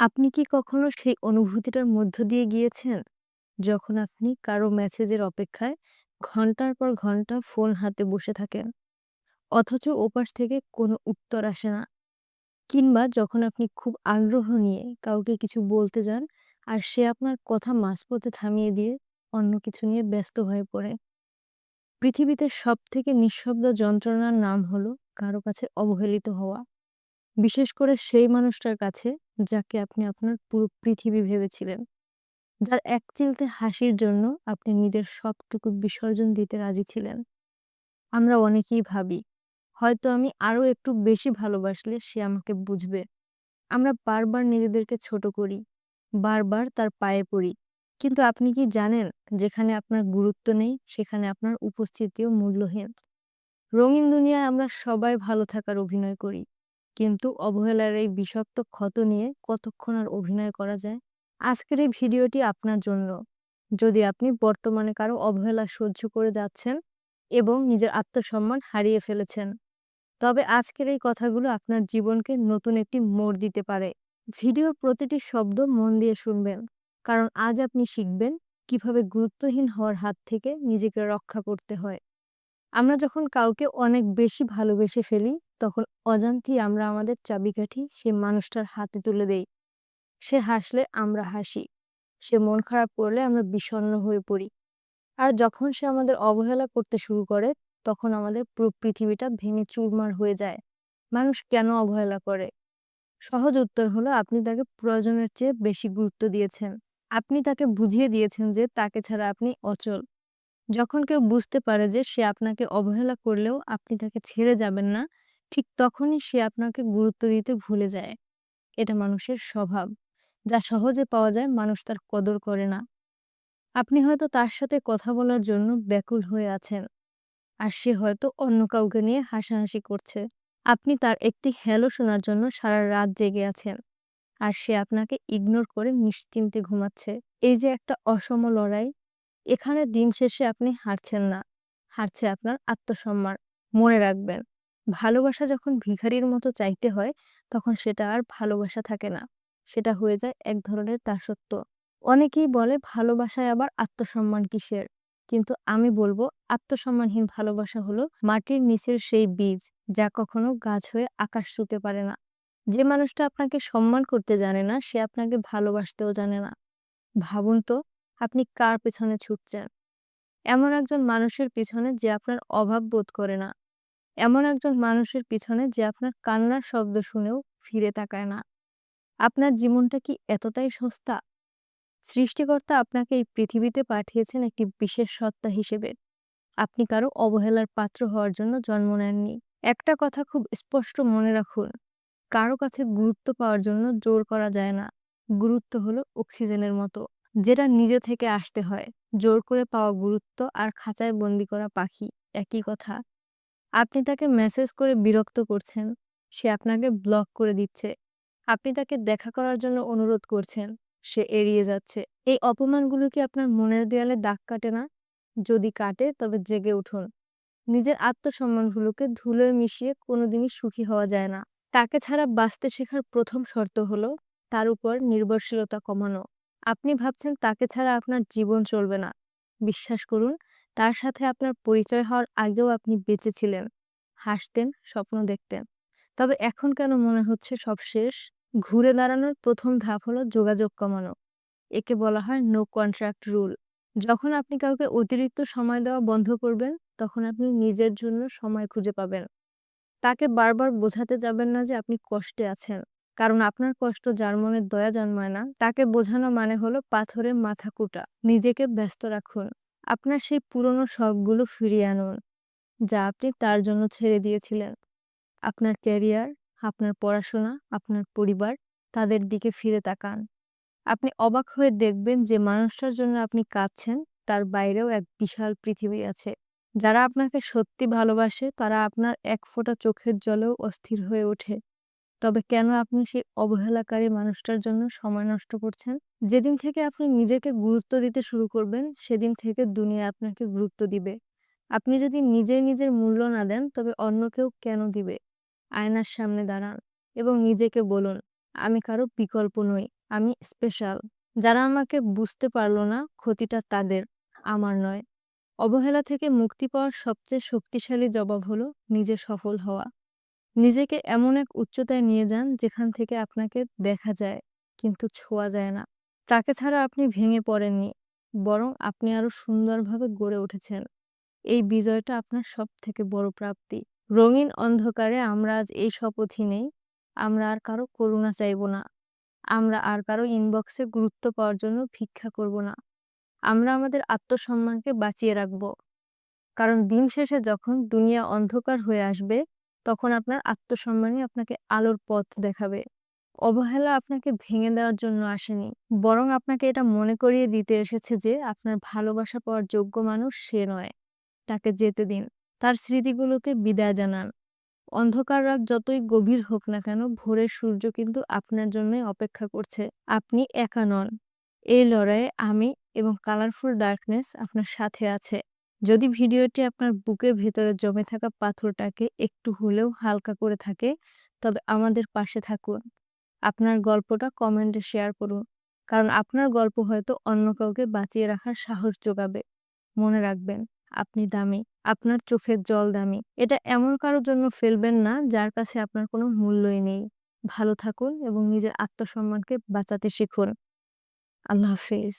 আপনি কি কখনো সেই অনুভূতিটার মধ্য দিয়ে গিয়েছেন? যখন আপনি কারও মেসেজের অপেক্ষায় ঘণ্টার পর ঘণ্টা ফোন হাতে বসে থাকেন। অথচ ওপাশ থেকে কোনো উত্তর আসে না। কিংবা যখন আপনি খুব আগ্রহ নিয়ে কাউকে কিছু বলতে যান, আর সে আপনার কথা মাঝপথে থামিয়ে দিয়ে অন্য কিছু নিয়ে ব্যস্ত হয়ে পড়ে। পৃথিবীতে সবথেকে নিঃশব্দ যন্ত্রণার নাম হলো কারও কাছে অবহেলিত হওয়া। বিশেষ করে সেই মানুষটার কাছে যাকে আপনি আপনার পুরো পৃথিবী ভেবেছিলেন। যার এক চিলতে হাসির জন্য আপনি নিজের সবটুকু বিসর্জন দিতে রাজি ছিলেন। আমরা অনেকেই ভাবি, হয়তো আমি আরও একটু বেশি ভালোবাসলে সে আমাকে বুঝবে। আমরা বারবার নিজেদেরকে ছোট করি, বারবার তার পায়ে পড়ি। কিন্তু আপনি কি জানেন যেখানে আপনার গুরুত্ব নেই সেখানে আপনার উপস্থিতিও মূল্যহীন। রঙিন দুনিয়ায় আমরা সবাই ভালো থাকার অভিনয় করি। কিন্তু অবহেলার এই বিষাক্ত ক্ষত নিয়ে কতক্ষণ আর অভিনয় করা যায়? আজকের এই ভিডিওটি আপনার জন্য। যদি আপনি বর্তমানে কারও অবহেলা সহ্য করে যাচ্ছেন এবং নিজের আত্মসম্মান হারিয়ে ফেলেছেন, তবে আজকের এই কথাগুলো আপনার জীবনকে নতুন একটি মোড় দিতে পারে। ভিডিওর প্রতিটি শব্দ মন দিয়ে শুনবেন, কারণ আজ আপনি শিখবেন কীভাবে গুরুত্বহীন হওয়ার হাত থেকে নিজেকে রক্ষা করতে হয়। আমরা যখন কাউকে অনেক বেশি ভালোবেসে ফেলি, তখন অজান্তি আমরা আমাদের চাবিকাঠি সেই মানুষটার হাতে তুলে দেই। সে হাসলে আমরা হাসি, সে মন খারাপ করলে আমরা বিষণ্ণ হয়ে পড়ি। আর যখন সে আমাদের অবহেলা করতে শুরু করে, তখন আমাদের পুরো পৃথিবীটা ভেঙে চুরমার হয়ে যায়। মানুষ কেন অবহেলা করে? সহজ উত্তর হলো আপনি তাকে প্রয়োজনের চেয়ে বেশি গুরুত্ব দিয়েছেন। আপনি তাকে বুঝিয়ে দিয়েছেন যে তাকে ছাড়া আপনি অচল। যখন কেউ বুঝতে পারে যে সে আপনাকে অবহেলা করলেও আপনি তাকে ছেড়ে যাবেন না, ঠিক তখনই সে আপনাকে গুরুত্ব দিতে ভুলে যায়। এটা মানুষের স্বভাব। যা সহজে পাওয়া যায় মানুষ তার কদর করে না। আপনি হয়তো তার সাথে কথা বলার জন্য ব্যাকুল হয়ে আছেন। আর সে হয়তো অন্য কাউকে নিয়ে হাসাহাসি করছে। আপনি তার একটি হ্যালো শোনার জন্য সারা রাত জেগে আছেন। আর সে আপনাকে ইগনোর করে নিশ্চিন্তে ঘুমাচ্ছে। এই যে একটা অসম লড়াই, এখানে দিন শেষে আপনি হারছেন না, হারছে আপনার আত্মসম্মান। মনে রাখবেন, ভালোবাসা যখন ভিখারির মতো চাইতে হয়, তখন সেটা আর ভালোবাসা থাকে না। সেটা হয়ে যায় এক ধরনের দাসত্ব। অনেকেই বলে ভালোবাসায় আবার আত্মসম্মান কিসের? কিন্তু আমি বলব আত্মসম্মানহীন ভালোবাসা হলো মাটির নিচের সেই বীজ যা কখনো গাছ হয়ে আকাশ ছুঁতে পারে না। যে মানুষটা আপনাকে সম্মান করতে জানে না সে আপনাকে ভালোবাসতেও জানে না। ভাবুন তো আপনি কার পেছনে ছুটছেন? এমন একজন মানুষের পিছনে যে আপনার অভাব বোধ করে না। এমন একজন মানুষের পিছনে যে আপনার কান্নার শব্দ শুনেও ফিরে তাকায় না। আপনার জীবনটা কি এতটাই সস্তা? সৃষ্টিকর্তা আপনাকে এই পৃথিবীতে পাঠিয়েছেন একটি বিশেষ সত্তা হিসেবে। আপনি কারও অবহেলার পাত্র হওয়ার জন্য জন্ম নেননি। একটা কথা খুব স্পষ্ট মনে রাখুন, কারও কাছে গুরুত্ব পাওয়ার জন্য জোর করা যায় না। গুরুত্ব হলো অক্সিজেনের মতো, যেটা নিজে থেকে আসতে হয়। জোর করে পাওয়া গুরুত্ব আর খাঁচায় বন্দি করা পাখি একই কথা। আপনি তাকে মেসেজ করে বিরক্ত করছেন, সে আপনাকে ব্লক করে দিচ্ছে। আপনি তাকে দেখা করার জন্য অনুরোধ করছেন, সে এড়িয়ে যাচ্ছে। এই অপমানগুলো কি আপনার মনের দেয়ালে দাগ কাটে না? যদি কাটে তবে জেগে উঠুন। নিজের আত্মসম্মানগুলোকে ধুলোয় মিশিয়ে কোনোদিনই সুখী হওয়া যায় না। তাকে ছাড়া বাঁচতে শেখার প্রথম শর্ত হলো তার উপর নির্ভরশীলতা কমানো। আপনি ভাবছেন তাকে ছাড়া আপনার জীবন চলবে না। বিশ্বাস করুন, তার সাথে আপনার পরিচয় হওয়ার আগেও আপনি বেঁচে ছিলেন, হাসতেন, স্বপ্ন দেখতেন। তবে এখন কেন মনে হচ্ছে সব শেষ? ঘুরে দাঁড়ানোর প্রথম ধাপ হলো যোগাযোগ কমানো। একে বলা হয় নো কন্ট্রাক্ট রুল। যখন আপনি কাউকে অতিরিক্ত সময় দেওয়া বন্ধ করবেন, তখন আপনি নিজের জন্য সময় খুঁজে পাবেন। তাকে বারবার বোঝাতে যাবেন না যে আপনি কষ্টে আছেন। কারণ আপনার কষ্ট যার মনে দয়া জন্মায় না, তাকে বোঝানো মানে হলো পাথরে মাথা কুটা। নিজেকে ব্যস্ত রাখুন। আপনার সেই পুরনো শখগুলো ফিরিয়ে আনুন, যা আপনি তার জন্য ছেড়ে দিয়েছিলেন। আপনার ক্যারিয়ার, আপনার পড়াশোনা, আপনার পরিবার, তাদের দিকে ফিরে তাকান। আপনি অবাক হয়ে দেখবেন যে মানুষটার জন্য আপনি কাঁদছেন, তার বাইরেও এক বিশাল পৃথিবী আছে। যারা আপনাকে সত্যি ভালোবাসে তারা আপনার এক ফোঁটা চোখের জলেও অস্থির হয়ে ওঠে। তবে কেন আপনি সেই অবহেলাকারী মানুষটার জন্য সময় নষ্ট করছেন? যেদিন থেকে আপনি নিজেকে গুরুত্ব দিতে শুরু করবেন, সেদিন থেকে দুনিয়া আপনাকে গুরুত্ব দিবে। আপনি যদি নিজে নিজের মূল্য না দেন, তবে অন্য কেউ কেন দিবে? আয়নার সামনে দাঁড়ান এবং নিজেকে বলুন, আমি কারও বিকল্প নই। আমি স্পেশাল। যারা আমাকে বুঝতে পারল না, ক্ষতিটা তাদের, আমার নয়। অবহেলা থেকে মুক্তি পাওয়ার সবচেয়ে শক্তিশালী জবাব হলো নিজে সফল হওয়া। নিজেকে এমন এক উচ্চতায় নিয়ে যান যেখান থেকে আপনাকে দেখা যায় কিন্তু ছোঁয়া যায় না। তাকে ছাড়া আপনি ভেঙে পড়েননি, বরং আপনি আরও সুন্দরভাবে গড়ে উঠেছেন। এই বিজয়টা আপনার সব থেকে বড় প্রাপ্তি। রঙিন অন্ধকারে আমরা আজ এই শপথই নেই, আমরা আর কারও করুণা চাইব না। আমরা আর কারও ইনবক্সে গুরুত্ব পাওয়ার জন্য ভিক্ষা করব না। আমরা আমাদের আত্মসম্মানকে বাঁচিয়ে রাখব। কারণ দিন শেষে যখন দুনিয়া অন্ধকার হয়ে আসবে, তখন আপনার আত্মসম্মানই আপনাকে আলোর পথ দেখাবে। অবহেলা আপনাকে ভেঙে দেওয়ার জন্য আসেনি, বরং আপনাকে এটা মনে করিয়ে দিতে এসেছে যে আপনার ভালোবাসা পাওয়ার যোগ্য মানুষ সে নয়। তাকে যেতে দিন। তার স্মৃতিগুলোকে বিদায় জানান। অন্ধকার রাত যতই গভীর হোক না কেন, ভোরের সূর্য কিন্তু আপনার জন্যই অপেক্ষা করছে। আপনি একা নন। এই লড়াইয়ে আমি এবং কালারফুল ডার্কনেস আপনার সাথে আছে। যদি ভিডিওটি আপনার বুকের ভেতরে জমে থাকা পাথরটাকে একটু হলেও হালকা করে থাকে, তবে আমাদের পাশে থাকুন। আপনার গল্পটা কমেন্টে শেয়ার করুন। কারণ আপনার গল্প হয়তো অন্য কাউকে বাঁচিয়ে রাখার সাহস যোগাবে। মনে রাখবেন, আপনি দামি। আপনার চোখের জল দামি। এটা এমন কারোর জন্য ফেলবেন না যার কাছে আপনার কোনো মূল্যই নেই। ভালো থাকুন এবং নিজের আত্মসম্মানকে বাঁচাতে শিখুন। আল্লাহ হাফেজ।